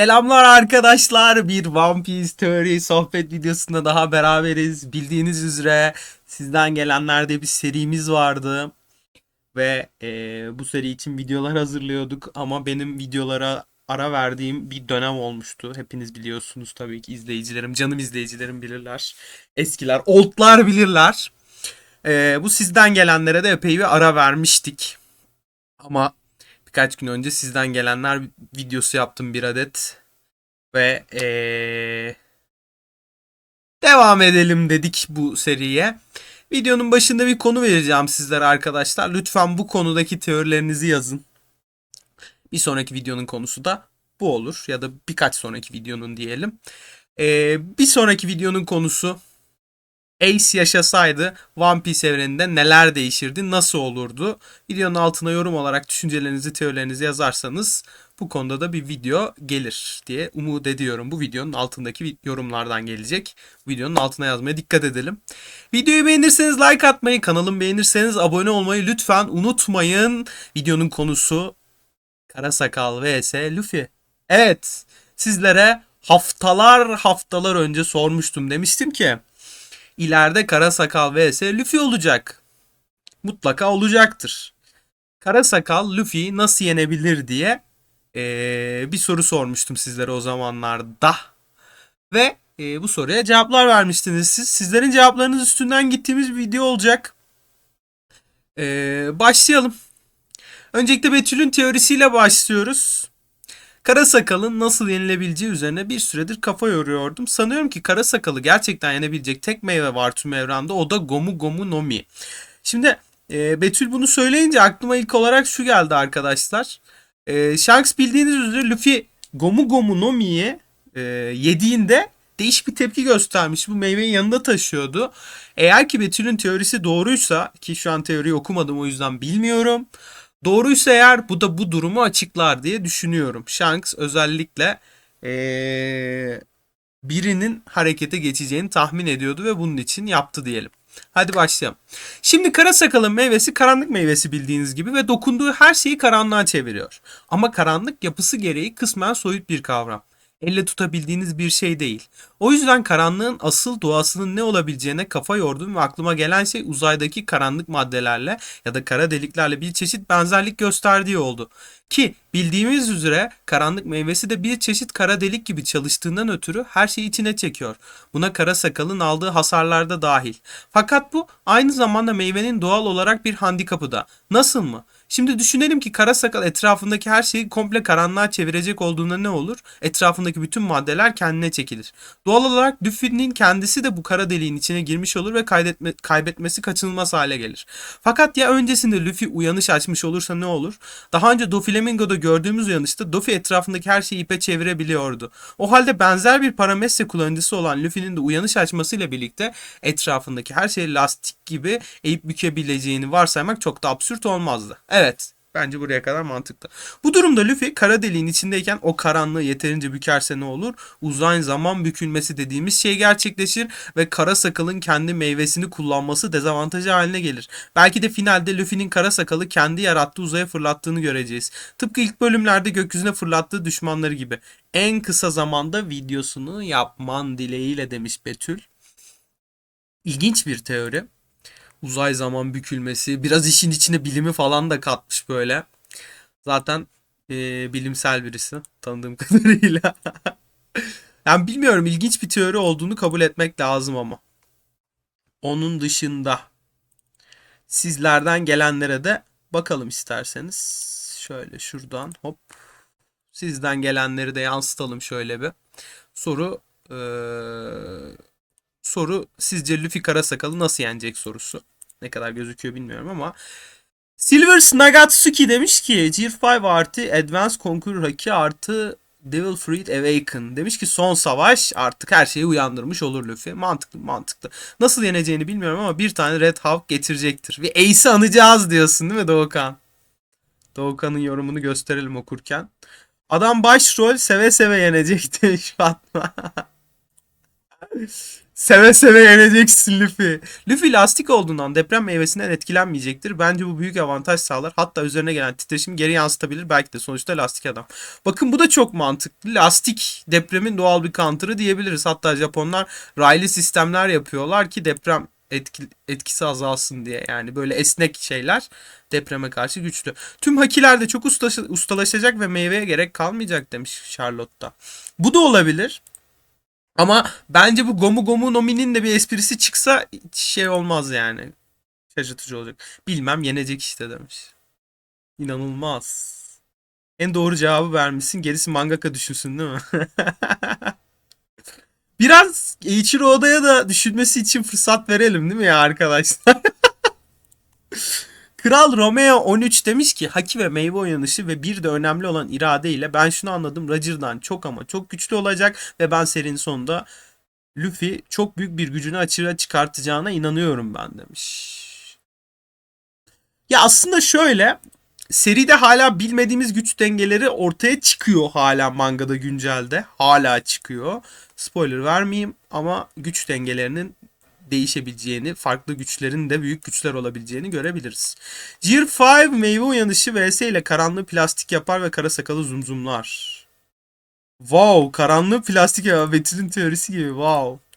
Selamlar arkadaşlar. Bir One Piece teori sohbet videosunda daha beraberiz. Bildiğiniz üzere sizden gelenlerde bir serimiz vardı. Ve eee, bu seri için videolar hazırlıyorduk. Ama benim videolara ara verdiğim bir dönem olmuştu. Hepiniz biliyorsunuz tabii ki izleyicilerim, canım izleyicilerim bilirler. Eskiler, oldlar bilirler. Eee, bu sizden gelenlere de epey bir ara vermiştik. Ama birkaç gün önce sizden gelenler videosu yaptım bir adet. Ve eee, devam edelim dedik bu seriye. Videonun başında bir konu vereceğim sizlere arkadaşlar. Lütfen bu konudaki teorilerinizi yazın. Bir sonraki videonun konusu da bu olur. Ya da birkaç sonraki videonun diyelim. Eee, bir sonraki videonun konusu Ace yaşasaydı One Piece evreninde neler değişirdi, nasıl olurdu? Videonun altına yorum olarak düşüncelerinizi, teorilerinizi yazarsanız bu konuda da bir video gelir diye umut ediyorum. Bu videonun altındaki yorumlardan gelecek. Videonun altına yazmaya dikkat edelim. Videoyu beğenirseniz like atmayı, kanalımı beğenirseniz abone olmayı lütfen unutmayın. Videonun konusu Kara Sakal vs Luffy. Evet, sizlere haftalar haftalar önce sormuştum. Demiştim ki ileride Kara Sakal vs Luffy olacak. Mutlaka olacaktır. Kara Sakal Luffy'yi nasıl yenebilir diye eee, bir soru sormuştum sizlere o zamanlarda. Ve eee, bu soruya cevaplar vermiştiniz siz. Sizlerin cevaplarınız üstünden gittiğimiz bir video olacak. Eee, başlayalım. Öncelikle Betül'ün teorisiyle başlıyoruz. Kara Sakal'ın nasıl yenilebileceği üzerine bir süredir kafa yoruyordum. Sanıyorum ki Kara Sakal'ı gerçekten yenebilecek tek meyve var tüm evrende. O da Gomu Gomu no Mi. Şimdi e, Betül bunu söyleyince aklıma ilk olarak şu geldi arkadaşlar. E, Shanks bildiğiniz üzere Luffy Gomu Gomu no Mi'yi e, yediğinde değişik bir tepki göstermiş. Bu meyveyi yanında taşıyordu. Eğer ki Betül'ün teorisi doğruysa ki şu an teoriyi okumadım o yüzden bilmiyorum. Doğruysa eğer bu da bu durumu açıklar diye düşünüyorum. Shanks özellikle eee, birinin harekete geçeceğini tahmin ediyordu ve bunun için yaptı diyelim. Hadi başlayalım. Şimdi kara sakalın meyvesi karanlık meyvesi bildiğiniz gibi ve dokunduğu her şeyi karanlığa çeviriyor. Ama karanlık yapısı gereği kısmen soyut bir kavram. Elle tutabildiğiniz bir şey değil. O yüzden karanlığın asıl doğasının ne olabileceğine kafa yordum ve aklıma gelen şey uzaydaki karanlık maddelerle ya da kara deliklerle bir çeşit benzerlik gösterdiği oldu. Ki bildiğimiz üzere karanlık meyvesi de bir çeşit kara delik gibi çalıştığından ötürü her şeyi içine çekiyor. Buna kara sakalın aldığı hasarlar da dahil. Fakat bu aynı zamanda meyvenin doğal olarak bir handikapı da. Nasıl mı? Şimdi düşünelim ki kara sakal etrafındaki her şeyi komple karanlığa çevirecek olduğunda ne olur? Etrafındaki bütün maddeler kendine çekilir. Doğal olarak Luffy'nin kendisi de bu kara deliğin içine girmiş olur ve kaydetme, kaybetmesi kaçınılmaz hale gelir. Fakat ya öncesinde Luffy uyanış açmış olursa ne olur? Daha önce Doflamingo'da gördüğümüz uyanışta Doffy etrafındaki her şeyi ipe çevirebiliyordu. O halde benzer bir paramestre kullanıcısı olan Luffy'nin de uyanış açmasıyla birlikte etrafındaki her şeyi lastik gibi eğip bükebileceğini varsaymak çok da absürt olmazdı. Evet. Bence buraya kadar mantıklı. Bu durumda Luffy kara deliğin içindeyken o karanlığı yeterince bükerse ne olur? Uzay zaman bükülmesi dediğimiz şey gerçekleşir ve kara sakalın kendi meyvesini kullanması dezavantajı haline gelir. Belki de finalde Luffy'nin kara sakalı kendi yarattığı uzaya fırlattığını göreceğiz. Tıpkı ilk bölümlerde gökyüzüne fırlattığı düşmanları gibi. En kısa zamanda videosunu yapman dileğiyle demiş Betül. İlginç bir teori uzay zaman bükülmesi, biraz işin içine bilimi falan da katmış böyle. Zaten e, bilimsel birisi tanıdığım kadarıyla. yani bilmiyorum ilginç bir teori olduğunu kabul etmek lazım ama. Onun dışında sizlerden gelenlere de bakalım isterseniz. Şöyle şuradan hop. Sizden gelenleri de yansıtalım şöyle bir. Soru eee soru sizce Luffy Karasakal'ı nasıl yenecek sorusu. Ne kadar gözüküyor bilmiyorum ama Silver Nagatsuki demiş ki Tier 5 artı Advance Conqueror Haki artı Devil Fruit Awaken. Demiş ki son savaş artık her şeyi uyandırmış olur Luffy. Mantıklı mantıklı. Nasıl yeneceğini bilmiyorum ama bir tane Red Hawk getirecektir. Ve Ace'i anacağız diyorsun değil mi Doğukan? Doğukan'ın yorumunu gösterelim okurken. Adam başrol seve seve yenecek demiş Fatma. Seve seve yeneceksin Luffy. Luffy lastik olduğundan deprem meyvesinden etkilenmeyecektir. Bence bu büyük avantaj sağlar. Hatta üzerine gelen titreşim geri yansıtabilir. Belki de sonuçta lastik adam. Bakın bu da çok mantıklı. Lastik depremin doğal bir counter'ı diyebiliriz. Hatta Japonlar raylı sistemler yapıyorlar ki deprem etki, etkisi azalsın diye. Yani böyle esnek şeyler depreme karşı güçlü. Tüm hakiler de çok ustalaşacak ve meyveye gerek kalmayacak demiş Charlotte'da. Bu da olabilir. Ama bence bu Gomu Gomu Nomi'nin de bir esprisi çıksa şey olmaz yani. Şaşırtıcı olacak. Bilmem yenecek işte demiş. İnanılmaz. En doğru cevabı vermişsin. Gerisi mangaka düşünsün değil mi? Biraz Eiichiro Oda'ya da düşünmesi için fırsat verelim değil mi ya arkadaşlar? Kral Romeo 13 demiş ki haki ve meyve uyanışı ve bir de önemli olan irade ile ben şunu anladım Roger'dan çok ama çok güçlü olacak ve ben serinin sonunda Luffy çok büyük bir gücünü açığa çıkartacağına inanıyorum ben demiş. Ya aslında şöyle seride hala bilmediğimiz güç dengeleri ortaya çıkıyor hala mangada güncelde. Hala çıkıyor. Spoiler vermeyeyim ama güç dengelerinin değişebileceğini, farklı güçlerin de büyük güçler olabileceğini görebiliriz. Gear 5 meyve uyanışı vs ile karanlığı plastik yapar ve kara sakalı zumzumlar. Wow, karanlığı plastik ya Betül'ün teorisi gibi wow.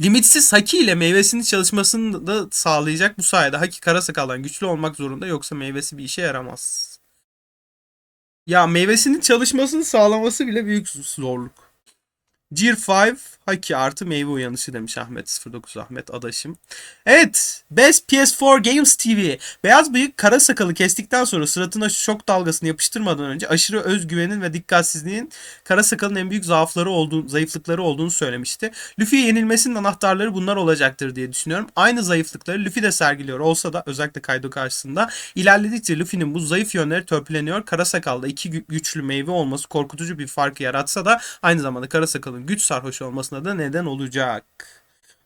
Limitsiz haki ile meyvesinin çalışmasını da sağlayacak bu sayede haki kara sakaldan güçlü olmak zorunda yoksa meyvesi bir işe yaramaz. Ya meyvesinin çalışmasını sağlaması bile büyük zorluk. Gear 5 Haki artı meyve uyanışı demiş Ahmet 09 Ahmet adaşım. Evet Best PS4 Games TV. Beyaz bıyık kara sakalı kestikten sonra suratına şok dalgasını yapıştırmadan önce aşırı özgüvenin ve dikkatsizliğin kara sakalın en büyük zaafları olduğunu, zayıflıkları olduğunu söylemişti. Luffy'ye yenilmesinin anahtarları bunlar olacaktır diye düşünüyorum. Aynı zayıflıkları Luffy de sergiliyor olsa da özellikle Kaido karşısında ilerledikçe Luffy'nin bu zayıf yönleri törpüleniyor. Kara sakalda iki gü- güçlü meyve olması korkutucu bir farkı yaratsa da aynı zamanda kara sakalın güç sarhoşu olmasına da neden olacak.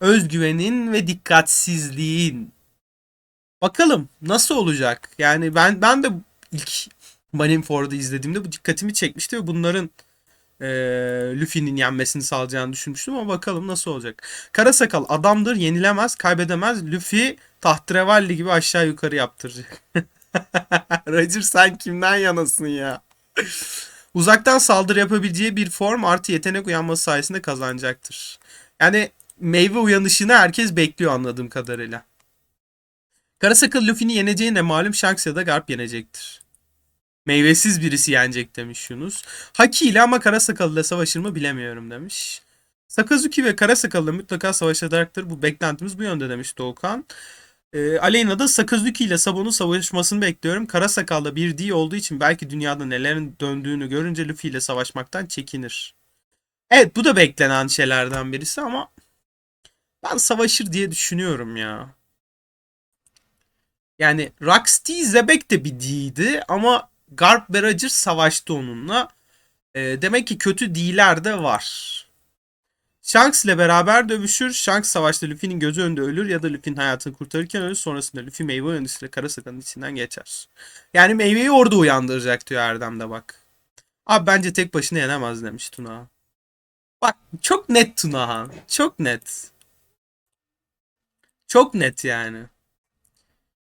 Özgüvenin ve dikkatsizliğin. Bakalım nasıl olacak? Yani ben ben de ilk Marineford'u izlediğimde bu dikkatimi çekmişti ve bunların e, Luffy'nin yenmesini sağlayacağını düşünmüştüm ama bakalım nasıl olacak. Kara sakal adamdır, yenilemez, kaybedemez. Luffy tahtrevalli gibi aşağı yukarı yaptıracak. Roger sen kimden yanasın ya? Uzaktan saldırı yapabileceği bir form artı yetenek uyanması sayesinde kazanacaktır. Yani meyve uyanışını herkes bekliyor anladığım kadarıyla. Karasakal Luffy'ni yeneceğine malum Shanks ya da Garp yenecektir. Meyvesiz birisi yenecek demiş Yunus. Haki ile ama Karasakal ile savaşır mı bilemiyorum demiş. Sakazuki ve Karasakal ile mutlaka savaşacaktır. Bu beklentimiz bu yönde demiş Doğukan. E, Aleyna da Sakazuki ile Sabon'un savaşmasını bekliyorum. Karasakal'da bir D olduğu için belki dünyada nelerin döndüğünü görünce Luffy ile savaşmaktan çekinir. Evet bu da beklenen şeylerden birisi ama ben savaşır diye düşünüyorum ya. Yani Rocksteady Zebek de bir D'ydi ama Garp Roger savaştı onunla. E, demek ki kötü D'ler de var. Shanks ile beraber dövüşür. Shanks savaşta Luffy'nin gözü önünde ölür ya da Luffy'nin hayatını kurtarırken ölür. Sonrasında Luffy meyve uyanışıyla kara sakalın içinden geçer. Yani meyveyi orada uyandıracak diyor Erdem de bak. Abi bence tek başına yenemez demiş Tuna. Bak çok net Tuna. Çok net. Çok net yani.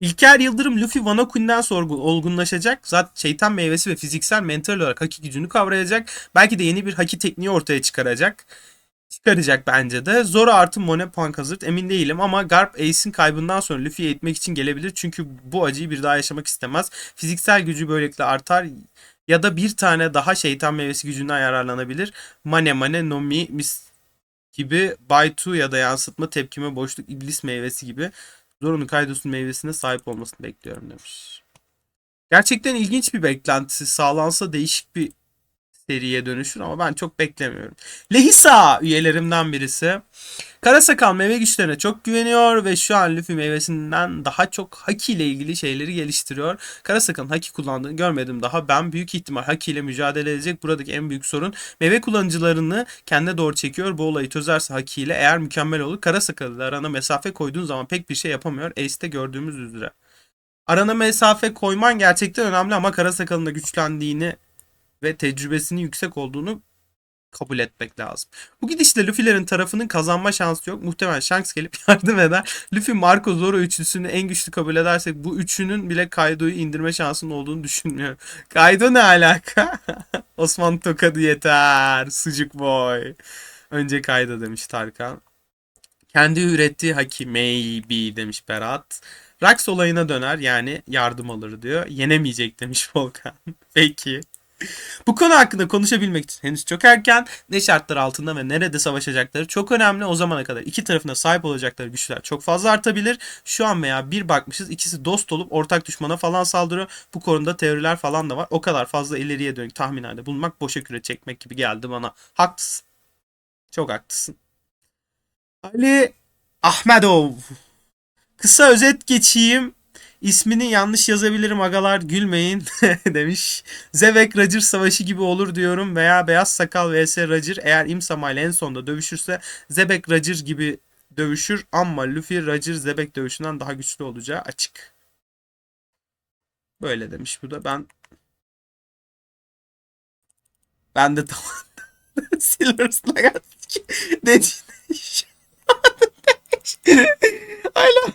İlker Yıldırım Luffy Wano Queen'den sonra olgunlaşacak. Zaten şeytan meyvesi ve fiziksel mental olarak haki gücünü kavrayacak. Belki de yeni bir haki tekniği ortaya çıkaracak çıkaracak bence de. Zoro artı Monet Punk hazır. Emin değilim ama Garp Ace'in kaybından sonra Luffy'yi eğitmek için gelebilir. Çünkü bu acıyı bir daha yaşamak istemez. Fiziksel gücü böylelikle artar ya da bir tane daha şeytan meyvesi gücünden yararlanabilir. Mane Mane Nomi Mis gibi Baitu ya da yansıtma tepkime boşluk iblis meyvesi gibi Zoro'nun Kaido'sun meyvesine sahip olmasını bekliyorum demiş. Gerçekten ilginç bir beklentisi. Sağlansa değişik bir seriye dönüşür ama ben çok beklemiyorum. Lehisa üyelerimden birisi. Karasakal meyve güçlerine çok güveniyor ve şu an Luffy meyvesinden daha çok Haki ile ilgili şeyleri geliştiriyor. Karasakal'ın Haki kullandığını görmedim daha. Ben büyük ihtimal Haki ile mücadele edecek. Buradaki en büyük sorun meyve kullanıcılarını kendine doğru çekiyor. Bu olayı çözerse Haki ile eğer mükemmel olur. Karasakal ile arana mesafe koyduğun zaman pek bir şey yapamıyor. Ace'de gördüğümüz üzere. Arana mesafe koyman gerçekten önemli ama Karasakal'ın da güçlendiğini ve tecrübesinin yüksek olduğunu kabul etmek lazım. Bu gidişle Luffy'lerin tarafının kazanma şansı yok. Muhtemelen Shanks gelip yardım eder. Luffy, Marco, Zoro üçlüsünü en güçlü kabul edersek bu üçünün bile Kaido'yu indirme şansının olduğunu düşünmüyorum. Kaido ne alaka? Osman tokadı yeter. Sucuk boy. Önce Kaido demiş Tarkan. Kendi ürettiği haki maybe demiş Berat. Rax olayına döner yani yardım alır diyor. Yenemeyecek demiş Volkan. Peki. Bu konu hakkında konuşabilmek için henüz çok erken. Ne şartlar altında ve nerede savaşacakları çok önemli. O zamana kadar iki tarafına sahip olacakları güçler çok fazla artabilir. Şu an veya bir bakmışız ikisi dost olup ortak düşmana falan saldırıyor. Bu konuda teoriler falan da var. O kadar fazla ileriye dönük tahminlerde bulunmak boşa küre çekmek gibi geldi bana. Haklısın. Çok haklısın. Ali Ahmedov. Kısa özet geçeyim. İsmini yanlış yazabilirim agalar gülmeyin demiş. Zevek Roger savaşı gibi olur diyorum veya Beyaz Sakal vs Roger eğer Imsama ile en sonda dövüşürse Zebek Roger gibi dövüşür ama Luffy Roger Zebek dövüşünden daha güçlü olacağı açık. Böyle demiş bu da ben ben de tamam Silver Slug ne Hala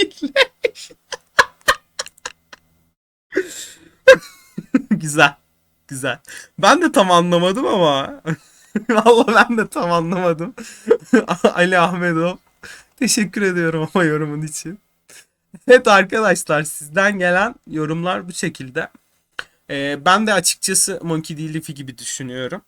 değil. güzel. Güzel. Ben de tam anlamadım ama. Vallahi ben de tam anlamadım. Ali Ahmedov. Teşekkür ediyorum ama yorumun için. Evet arkadaşlar sizden gelen yorumlar bu şekilde. Ee, ben de açıkçası Monkey D. Luffy gibi düşünüyorum.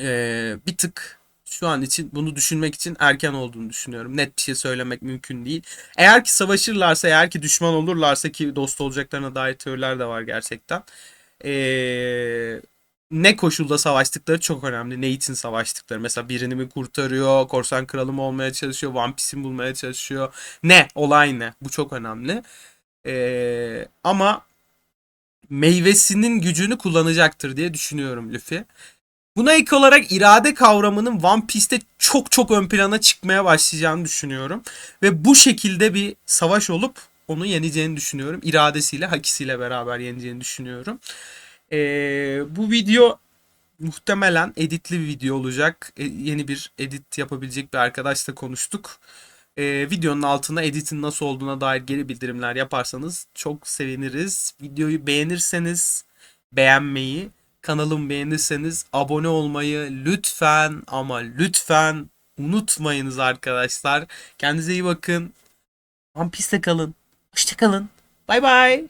Ee, bir tık şu an için bunu düşünmek için erken olduğunu düşünüyorum. Net bir şey söylemek mümkün değil. Eğer ki savaşırlarsa, eğer ki düşman olurlarsa ki dost olacaklarına dair teoriler de var gerçekten. Ee, ne koşulda savaştıkları çok önemli. Ne için savaştıkları. Mesela birini mi kurtarıyor, korsan kralı mı olmaya çalışıyor, One Piece'i bulmaya çalışıyor. Ne? Olay ne? Bu çok önemli. Ee, ama meyvesinin gücünü kullanacaktır diye düşünüyorum Luffy. Buna ek olarak irade kavramının One Piece'te çok çok ön plana çıkmaya başlayacağını düşünüyorum. Ve bu şekilde bir savaş olup onu yeneceğini düşünüyorum. İradesiyle, hakisiyle beraber yeneceğini düşünüyorum. Ee, bu video muhtemelen editli bir video olacak. E, yeni bir edit yapabilecek bir arkadaşla konuştuk. Ee, videonun altına editin nasıl olduğuna dair geri bildirimler yaparsanız çok seviniriz. Videoyu beğenirseniz beğenmeyi, kanalımı beğenirseniz abone olmayı lütfen ama lütfen unutmayınız arkadaşlar. Kendinize iyi bakın. One Piece'te kalın. Hoşçakalın. Bay bay.